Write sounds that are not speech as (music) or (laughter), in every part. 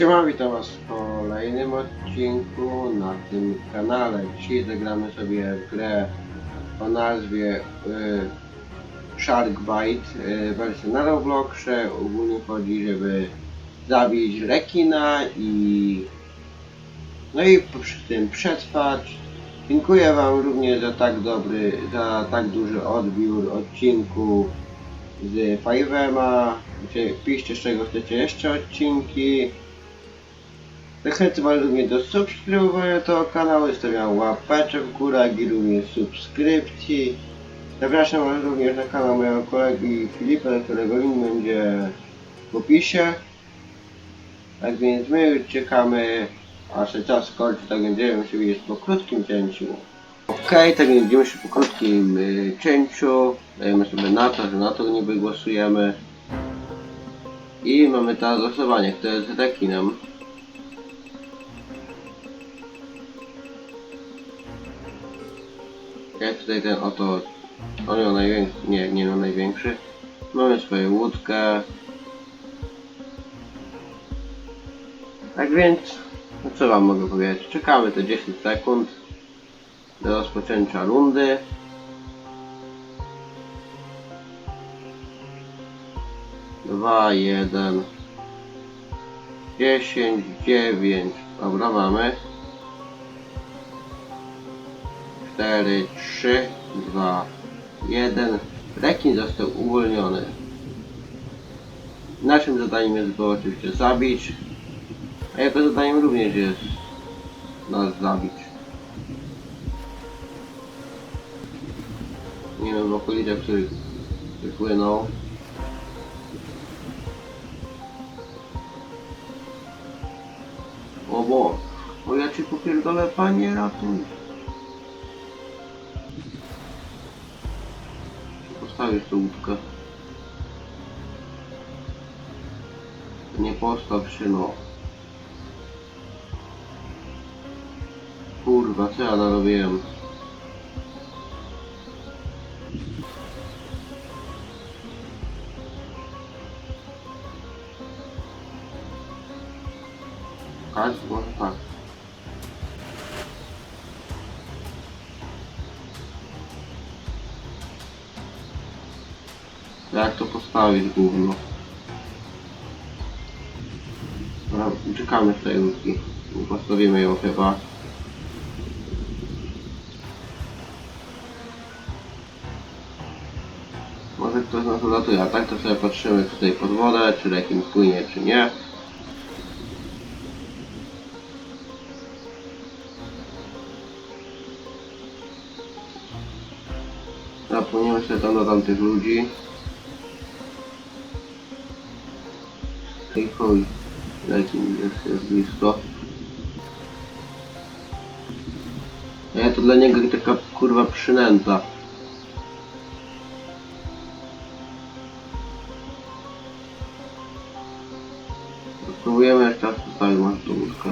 Siema, witam was w kolejnym odcinku na tym kanale. Dzisiaj zagramy sobie w grę o nazwie y, Sharkbite, y, wersję na Robloxie. Ogólnie chodzi, żeby zabić rekina i no i przy tym przetrwać. Dziękuję wam również za tak dobry, za tak duży odbiór odcinku z Five'ema. Piszcie z czego chcecie jeszcze odcinki. Zachęcam Was również do subskrybowania tego kanału, stawiam łapeczek w górę i również subskrypcji. Zapraszam Was również na kanał mojego kolegi Filipa, którego link będzie w opisie. Tak więc my czekamy, aż się czas skończy, tak będziemy się widzieć po krótkim cięciu. Okej, tak więc widzimy się po krótkim y, cięciu. Dajemy sobie na to, że na to niby głosujemy. I mamy teraz głosowanie, kto jest rekinem. Jak tutaj ten oto, on miał największy, nie, nie miał największy. Mamy swoją łódkę. Tak więc, no co wam mogę powiedzieć, czekamy te 10 sekund do rozpoczęcia rundy. Dwa, jeden, dziesięć, dziewięć. Dobra, mamy. 4, 3, 2, 1. Rekin został uwolniony. Naszym zadaniem jest go oczywiście zabić, a jego zadaniem również jest nas zabić. Nie wiem, w okolicach, których wypłynął. O bo, o ja ci popierdolę, panie ratuj. Postawisz tą łódkę. Nie postaw się no. Kurwa, co ja narobiłem? To postawić gówno? Czekamy z tej łódki. Postawimy ją chyba. Może ktoś nas ulatuje, a tak to sobie patrzymy tutaj pod wodę, czy rekin płynie, czy nie. Zapłyniemy sobie tam do tamtych ludzi. I chuj, rekin jest, jest blisko. Ja to dla niego taka kurwa przynęta. Spróbujemy jeszcze raz postawić może tą łódkę.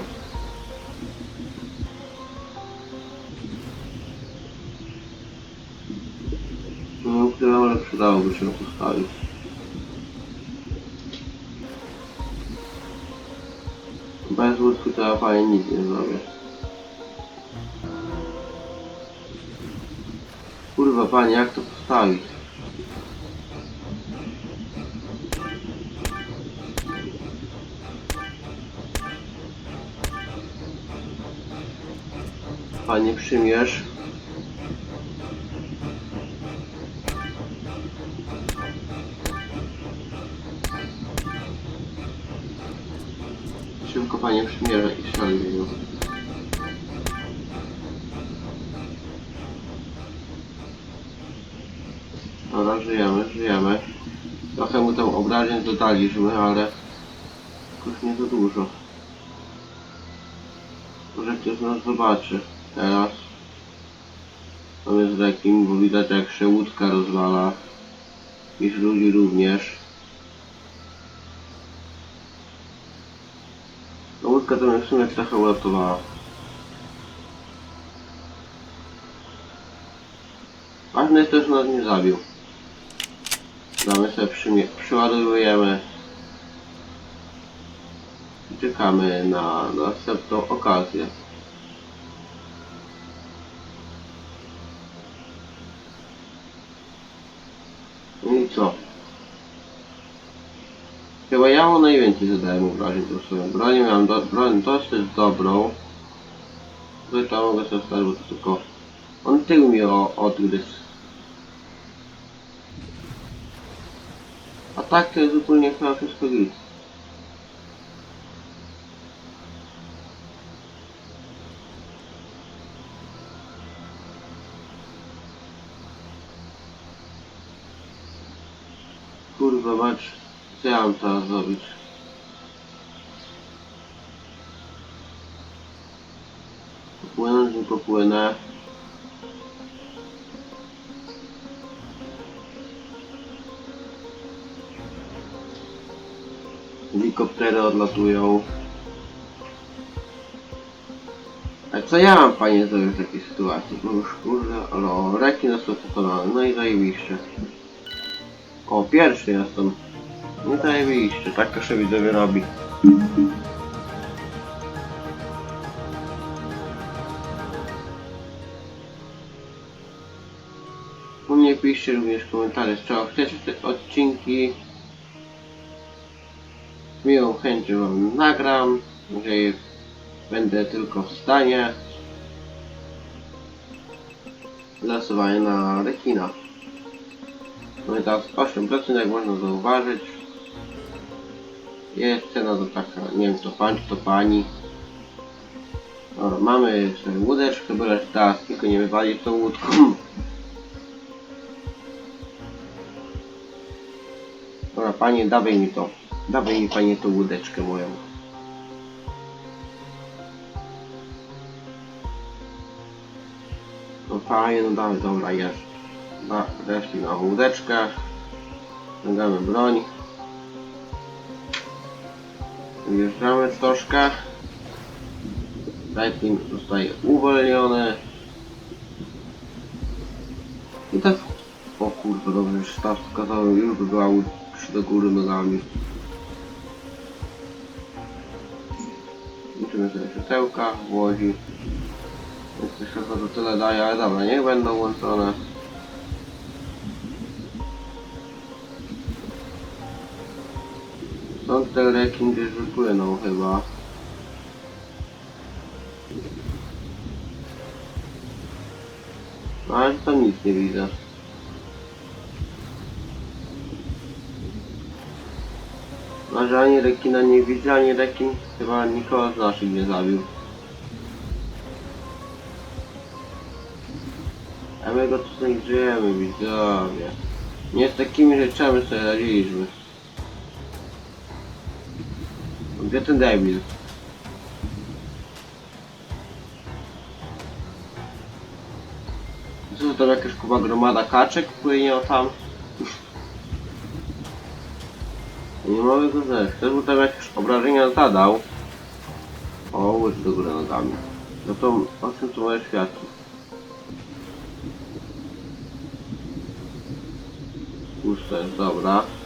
No, chyba może przydałoby się postawić. Łódki to ja panie nic nie zrobię. Kurwa panie, jak to postawić? Panie przymierz. Szybko panie przymierze i niego. Dobra, żyjemy, żyjemy. Trochę mu tam obrażeń dodaliśmy, ale już nie za dużo. Może ktoś nas zobaczy. Teraz mamy z rekim, bo widać jak się łódka rozwala. I ludzi również. To w sumie trochę uratowała. Ważne jest też, że nas nie zabił. Damy sobie przymie- przyładowujemy czekamy na następną okazję. I co? Ja mu najwięcej zadałem obrażeń tą swoją bronią. Miałem do, broń dosyć dobrą. Zresztą mogę sobie stać, tylko on tył mi o, odgryzł. A tak to jest zupełnie chyba wszystko git. Co ja mam teraz zrobić? Popłynąć nie popłynę. Helikoptery odlatują. A co ja mam panie zrobić w takiej sytuacji? Bo już kurde, ale o, rekin został pokonany, no i zajebiście. O, pierwszy jestem. No i zajebiście, tak to się widzowie robi. U mnie piszcie również komentarze, czego chcecie te odcinki. Z miłą chęcią wam nagram, jeżeli będę tylko w stanie. Losowanie na rekina. Mamy teraz 8% jak można zauważyć. Jest cena to taka, nie wiem to pan czy to pani. Dobra, mamy sobie łódeczkę, byle teraz tylko nie wywalić tą łódką. Dobra, panie, dawaj mi to. Dawaj mi panie tą łódeczkę moją. No fajnie, no dawaj, dobra, jest. Na, weszli na łódeczkę. Ściągamy broń. Wjeżdżamy troszkę. Lightning zostaje uwolniony. I tak... O kurwa, dobrze, już staw wskazałem, już by była łódź do góry nogami. Liczymy sobie krzesełka w łodzi. Te światła to tyle daje, ale dobra, niech będą włączone. Ten rekin gdzieś wypłynął chyba. No ale tam nic nie widzę. No, że ani rekina nie widzę, ani rekin chyba nikogo z naszych nie zabił. A my go tutaj grzejemy, widzowie. Nie z takimi rzeczami sobie radziliśmy. Gdzie ten debil? Co to jakaś kuba gromada kaczek płynie o tam? (laughs) Nie mogę go znaleźć. Też mu tam jakieś obrażenia zadał. O, łódź do góry nogami. No to o czym tu moje światło? Puste dobra.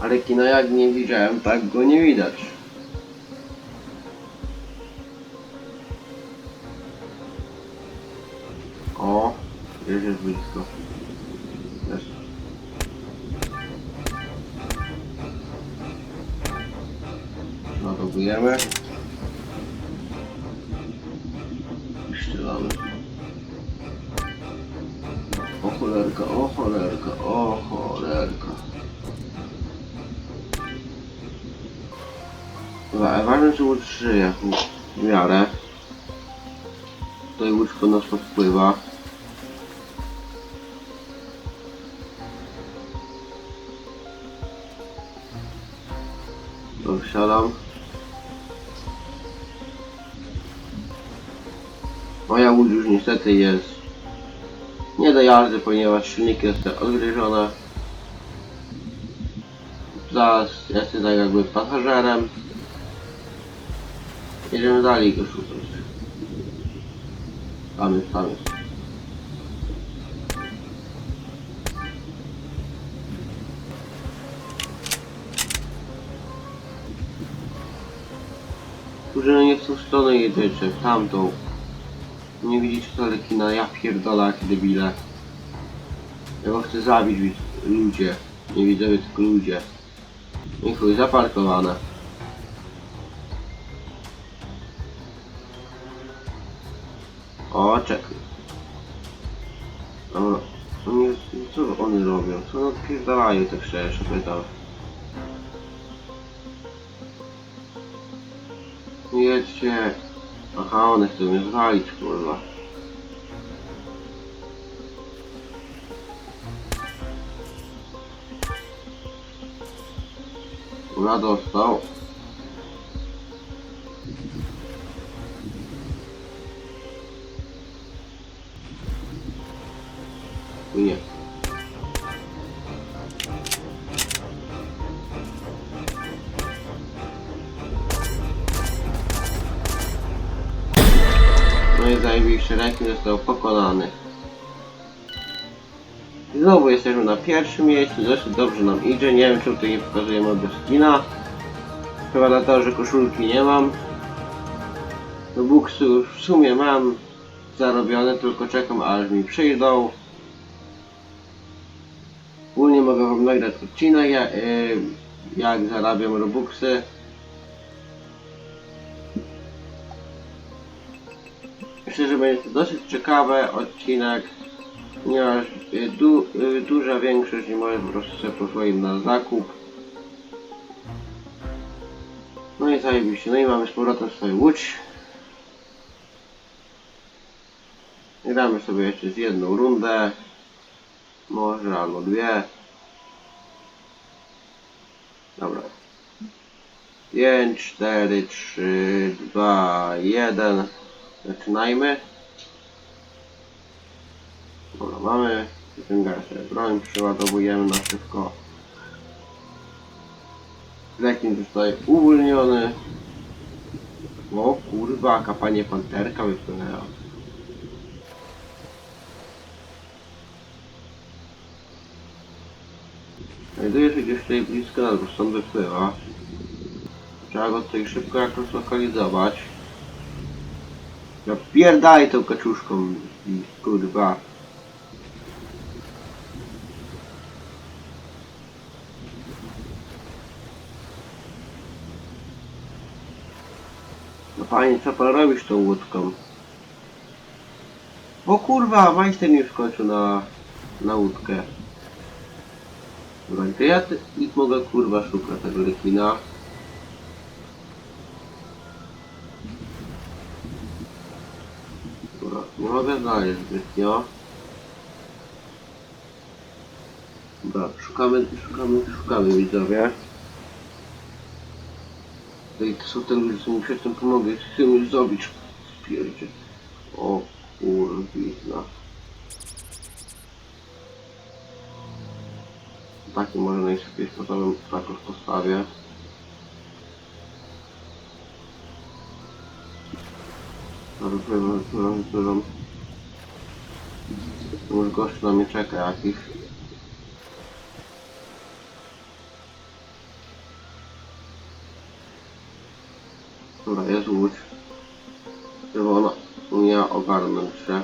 Ale kino jak nie widziałem, tak go nie widać. O, gdzieś jest blisko. Jest. Nadobujemy. Ścielamy. O cholerka, o cholerka, o cholerka. Dobra, ważne, że łódź żyje w miarę. Tutaj łódź nas podpływa. To wsiadam. Moja łódź już niestety jest nie do jazdy, ponieważ silniki zostały odgryzione. Zaraz jestem tak jakby pasażerem. Jedziemy dalej go szukać. Tam jest, tam jest. Którzy no nie w tą stronę jedziecie, w tamtą. Nie widzicie wcale kina, ja pierdolę, jakie debile. Ja go chcę zabić, ludzie. Nie widzę, tylko ludzie. No I chuj, zaparkowane. O, czekaj. Dobra. Oni, co one robią? Co one odpierdalają te szersze pytam. Jedźcie. Aha, one chcą mnie zwalić, kurwa. Ura dostał. Nie. No i zajebiście, rekin został pokonany. Znowu jesteśmy na pierwszym miejscu, dosyć dobrze nam idzie, nie wiem czemu tutaj nie pokazujemy bez skina. Chyba dlatego, że koszulki nie mam. Do buksu już w sumie mam zarobione, tylko czekam aż mi przyjdą. Wam nagrać odcinek, jak, jak zarabiam robuxy. Myślę, że będzie to dosyć ciekawy odcinek, ponieważ y, du, y, duża większość nie może po prostu sobie pozwolić na zakup. No i zajebiście, no i mamy z powrotem swoją łódź. Gramy sobie jeszcze z jedną rundę, może albo dwie. Dobra. 5, 4, 3, 2, 1. Zaczynajmy. Dobra, mamy. Wyciągamy sobie broń, przyładowujemy na szybko. Rekin zostaje uwolniony. O kurwa, jaka panie panterka wypłynęła. Znajduje się gdzieś tutaj blisko nas, bo stąd wypływa. Trzeba go tutaj szybko jakoś zlokalizować. Ja pierdaj tą kaczuszką, i kurwa. No panie, co pan robisz tą łódką? O kurwa, majster mi wskoczył na, na łódkę. Dobra, to ja ich mogę kurwa szukać tego rekina. Dobra, mogę znaleźć zbytnio. Dobra, szukamy, szukamy, szukamy widzowie. Tutaj co mi przedtem pomogli, chcę mi zrobić. Spierdzie. O kurwizna. Takim może najszybciej sposobem takoż postawię. Rozbieram, rozbieram, rozbieram. Już gość na mnie czeka jakiś. Dobra, jest łódź. Żeby ona umiała ogarnąć się.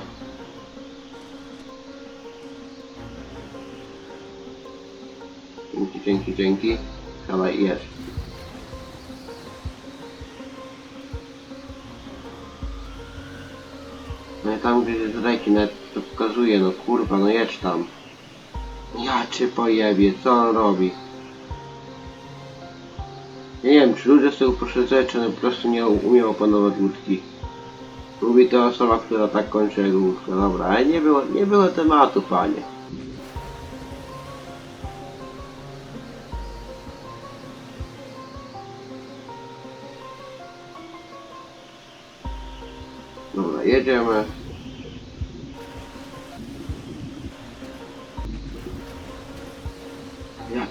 Dzięki, dzięki, dzięki. Siadaj jedź. No i tam gdzie jest reki, nawet to pokazuje, no kurwa, no jedź tam. Ja cię pojebie, co on robi? Nie wiem, czy ludzie z tego czy one po prostu nie umieją opanować łódki. Mówi to osoba, która tak kończy jak łódka. Dobra, ale nie było, nie było tematu, panie. Dobra, jedziemy.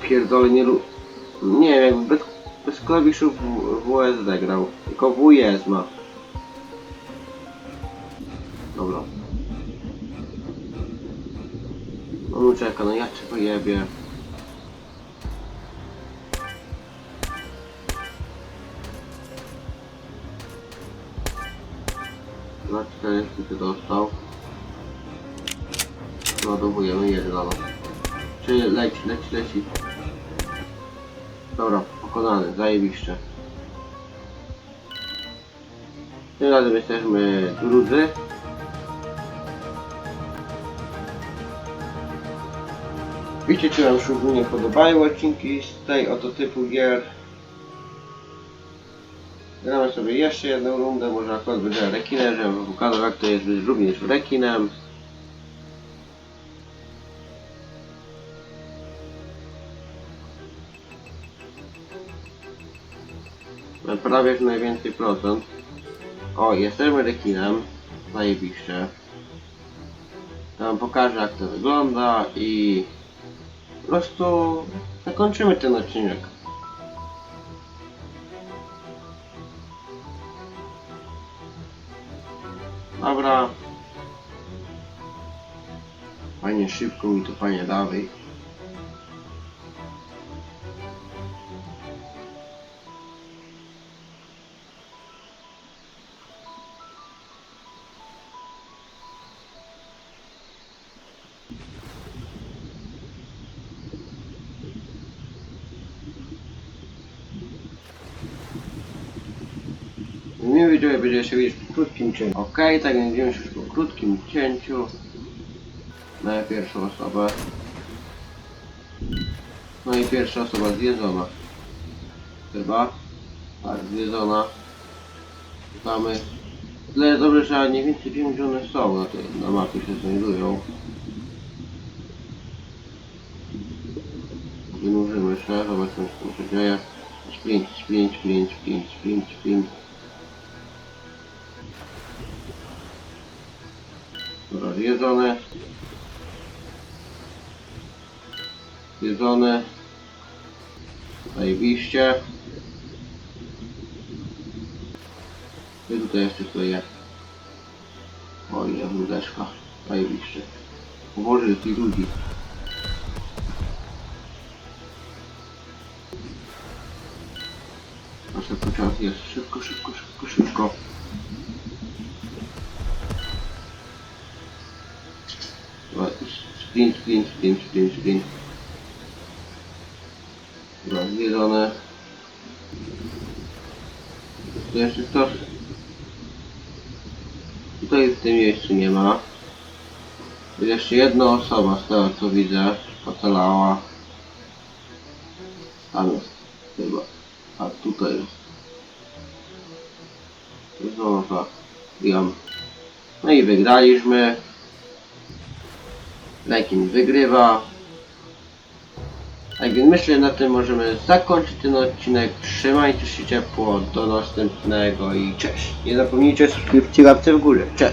Pierdolę, nie lu... Nie wiem, jakby bez, bez klawiszów w- WSD grał. Tylko WS ma. Dobra. On ucieka, no ja cię pojebie. Na 40 ty dostał. Ładowujemy jedno. Czy leci, leci, leci. Dobra, pokonany, zajebiście. Tym razem jesteśmy drudzy. Wiecie, czy Wam się ogólnie podobają odcinki z tej oto typu gier. Gramy sobie jeszcze jedną rundę, może akurat będzie wam pokazał jak to jest być również rekinem. Prawie że najwięcej procent. O, jesteśmy rekinem. Zajebiście. Wam pokażę jak to wygląda i po prostu zakończymy ten odcinek. Dobra. Panie szybko mi to panie dawaj. będzie się widzieć po krótkim cięciu. Ok, tak więc widzimy się już po krótkim cięciu. Na pierwszą osobę. No i pierwsza osoba zjedzona. Chyba. Tak, zjedzona. Mamy. Tyle dobrze, że ja nie więcej wiem, gdzie one są. Na, tej, na mapie się znajdują. Wynurzymy się, zobaczmy co się dzieje. 5, 5, 5, 5, 5, 5. jedzone. Jedzone. Zajebiście. I tutaj jeszcze kleję. O ile wódeczka. Zajebiście. O Boże, tych ludzi. Proszę, po jest. Szybko, szybko, szybko, szybko. 5, 5, 5, 5, 5. Chyba zjedzone. Tu jeszcze coś? Tutaj w tym miejscu nie ma. Jeszcze jedna osoba z tego co widzę ocalała. Tam jest chyba. A tutaj jest. Znowu jam. No i wygraliśmy. Lekin wygrywa. Tak więc myślę, że na tym możemy zakończyć ten odcinek. Trzymajcie się ciepło. Do następnego i cześć. Nie zapomnijcie subskrypcji łapce w górę. Cześć.